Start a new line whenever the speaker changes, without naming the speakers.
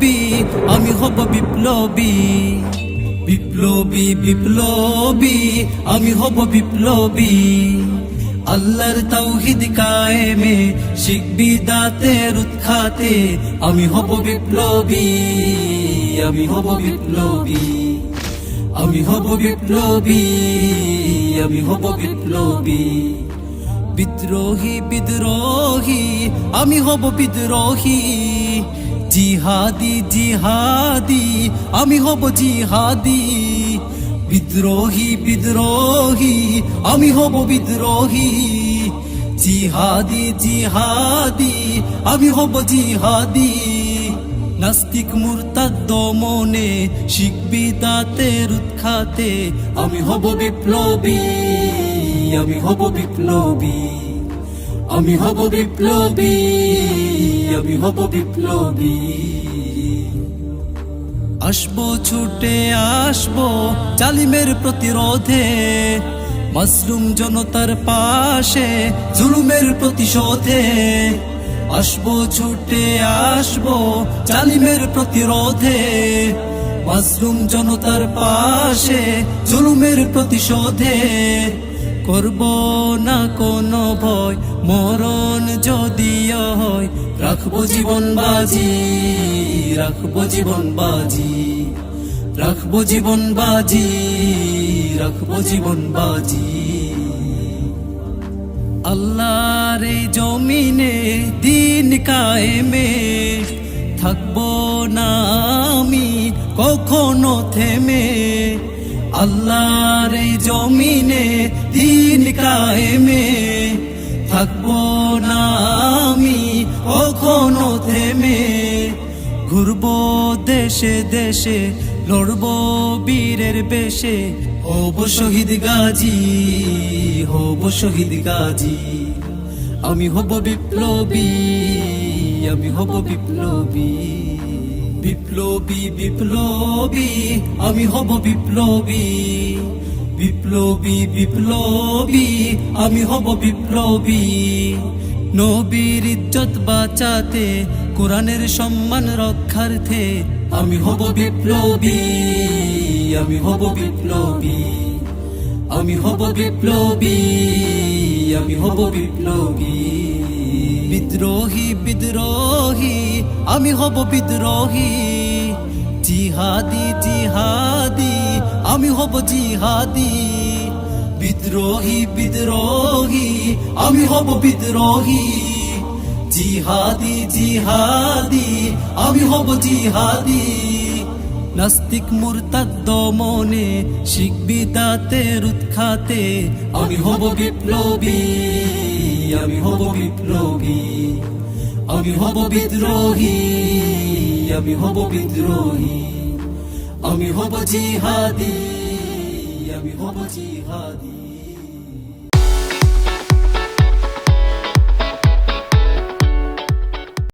বিপ্লবী, আমি হব বিপ্লবী। বিপ্লবী বিপ্লবী, আমি হব বিপ্লবী। আল্লাহর তৌহিদ কায়েমে শিখবি দাতের উৎখাতে, আমি হব বিপ্লবী, আমি হব বিপ্লবী। আমি হব বিপ্লবী, আমি হব বিপ্লবী। বিদ্রোহী বিদ্রোহী, আমি হব বিদ্রোহী। জিহাদি জিহাদি, আমি হব জিহাদি। বিদ্রোহী বিদ্রোহী, আমি হব বিদ্রোহী। জিহাদি জিহাদি, আমি হব জিহাদি। নাস্তিক মুরতাদ দমনে শিখবি দাতের উৎখাতে আমি হব বিপ্লবী, আমি হব বিপ্লবী। আমি হব বিপ্লবী, আমি হব বিপ্লবী। আসব, ছুটে আসব জালিমের প্রতিরোধে মাসলুম জনতার পাশে জুলুমের প্রতিশোধে। আসব, ছুটে আসব জালিমের প্রতিরোধে মাসলুম জনতার পাশে জুলুমের প্রতিশোধে। করব না কোনো ভয়, মরণ যদি হয়, রাখব জীবন বাজি, রাখব জীবন বাজি, রাখব জীবন বাজি, রাখব জীবন বাজি। আল্লাহর জমিনে দিন কায়েমে থাকব না আমি, কখনো থেমে আল্লাহর জমিনে দিন কায়েমে থাকব না আমি কখনো থেমে। ঘুরবো দেশে দেশে, লড়বো বীরের বেশে। হব শহীদ গাজী, হব শহীদ গাজী। আমি হব বিপ্লবী, আমি হব বিপ্লবী। বিপ্লবী বিপ্লবী, আমি হব বিপ্লবী। বিপ্লবী বিপ্লবী, আমি হব বিপ্লবী। নবীর ইজ্জত বাঁচাতে, কোরআনের সম্মান রক্ষার্থে আমি হব বিপ্লবী, আমি হব বিপ্লবী। আমি হব বিপ্লবী, আমি হব বিপ্লবী। বিদ্রোহী বিদ্রোহী, আমি হব বিদ্রোহী। জিহাদি জিহাদি, আমি হব জিহাদি। বিদ্রোহী বিদ্রোহী, আমি হব বিদ্রোহী। জিহাদি জিহাদি, আমি হব জিহাদি। নাস্তিক মুরতাদ দমনে শিখবি দাতের উৎখাতে, আমি হব বিপ্লবী। আমি হব বিপ্লবী আমি হব বিদ্রোহী। আমি হব বিদ্রোহী। আমি হব জিহাদি। আমি হব জিহাদি।